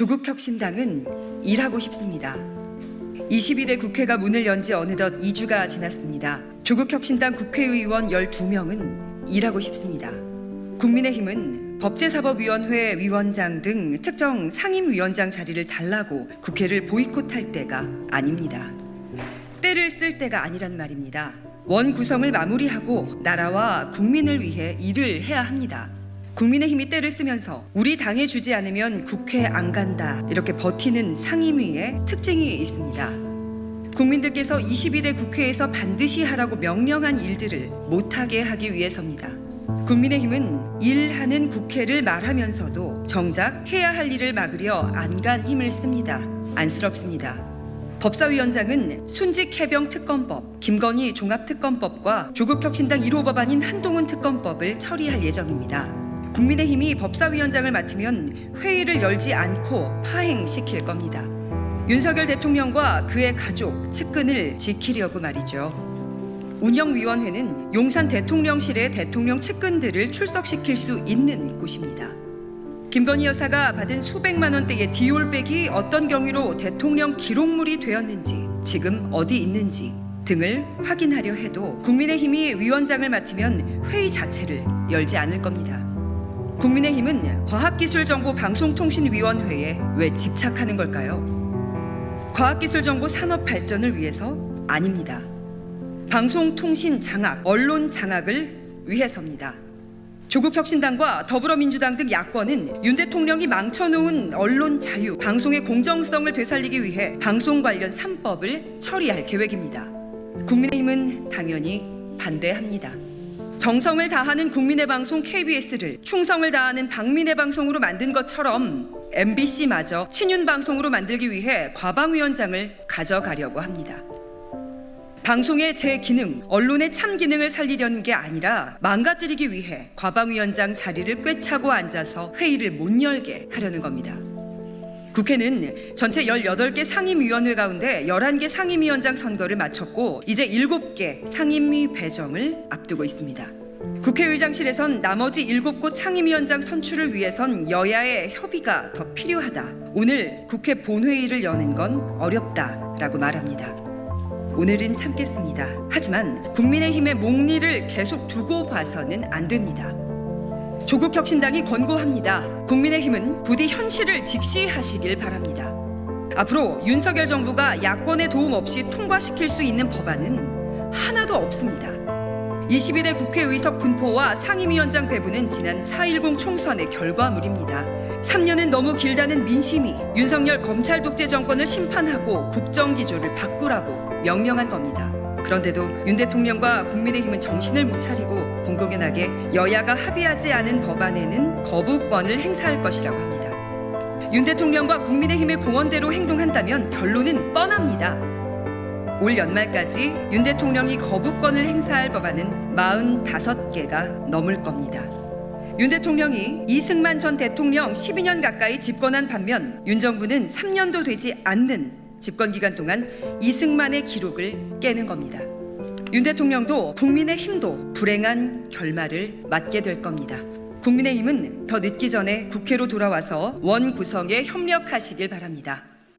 조국혁신당은 일하고 싶습니다. 22대 국회가 문을 연 지 어느덧 2주가 지났습니다. 조국혁신당 국회의원 12명은 일하고 싶습니다. 국민의힘은 법제사법위원회 위원장 등 특정 상임위원장 자리를 달라고 국회를 보이콧할 때가 아닙니다. 때를 쓸 때가 아니란 말입니다. 원 구성을 마무리하고 나라와 국민을 위해 일을 해야 합니다. 국민의힘이 때를 쓰면서 우리 당에 주지 않으면 국회 안 간다 이렇게 버티는 상임위의 특징이 있습니다. 국민들께서 22대 국회에서 반드시 하라고 명령한 일들을 못하게 하기 위해서입니다. 국민의힘은 일하는 국회를 말하면서도 정작 해야 할 일을 막으려 안간 힘을 씁니다. 안쓰럽습니다. 법사위원장은 순직 해병 특검법, 김건희 종합특검법과 조국혁신당 1호 법안인 한동훈 특검법을 처리할 예정입니다. 국민의힘이 법사위원장을 맡으면 회의를 열지 않고 파행시킬 겁니다. 윤석열 대통령과 그의 가족, 측근을 지키려고 말이죠. 운영위원회는 용산 대통령실의 대통령 측근들을 출석시킬 수 있는 곳입니다. 김건희 여사가 받은 수백만 원대의 디올백이 어떤 경위로 대통령 기록물이 되었는지, 지금 어디 있는지 등을 확인하려 해도 국민의힘이 위원장을 맡으면 회의 자체를 열지 않을 겁니다. 국민의힘은 과학기술정보방송통신위원회에 왜 집착하는 걸까요? 과학기술정보 산업 발전을 위해서 아닙니다. 방송통신 장악, 언론 장악을 위해서입니다. 조국 혁신당과 더불어민주당 등 야권은 윤 대통령이 망쳐놓은 언론 자유, 방송의 공정성을 되살리기 위해 방송 관련 3법을 처리할 계획입니다. 국민의힘은 당연히 반대합니다. 정성을 다하는 국민의 방송 KBS를 충성을 다하는 박민의 방송으로 만든 것처럼 MBC마저 친윤 방송으로 만들기 위해 과방위원장을 가져가려고 합니다. 방송의 제 기능, 언론의 참 기능을 살리려는 게 아니라 망가뜨리기 위해 과방위원장 자리를 꿰차고 앉아서 회의를 못 열게 하려는 겁니다. 국회는 전체 18개 상임위원회 가운데 11개 상임위원장 선거를 마쳤고 이제 7개 상임위 배정을 앞두고 있습니다. 국회의장실에선 나머지 7곳 상임위원장 선출을 위해선 여야의 협의가 더 필요하다. 오늘 국회 본회의를 여는 건 어렵다라고 말합니다. 오늘은 참겠습니다. 하지만 국민의힘의 목리를 계속 두고 봐서는 안 됩니다. 조국혁신당이 권고합니다. 국민의힘은 부디 현실을 직시하시길 바랍니다. 앞으로 윤석열 정부가 야권의 도움 없이 통과시킬 수 있는 법안은 하나도 없습니다. 22대 국회 의석 분포와 상임위원장 배분은 지난 4.10 총선의 결과물입니다. 3년은 너무 길다는 민심이 윤석열 검찰 독재 정권을 심판하고 국정 기조를 바꾸라고 명령한 겁니다. 그런데도 윤 대통령과 국민의힘은 정신을 못 차리고 공공연하게 여야가 합의하지 않은 법안에는 거부권을 행사할 것이라고 합니다. 윤 대통령과 국민의힘의 공언대로 행동한다면 결론은 뻔합니다. 올 연말까지 윤 대통령이 거부권을 행사할 법안은 45개가 넘을 겁니다. 윤 대통령이 이승만 전 대통령 12년 가까이 집권한 반면 윤 정부는 3년도 되지 않는 집권 기간 동안 이승만의 기록을 깨는 겁니다. 윤 대통령도 국민의 힘도 불행한 결말을 맞게 될 겁니다. 국민의 힘은 더 늦기 전에 국회로 돌아와서 원 구성에 협력하시길 바랍니다.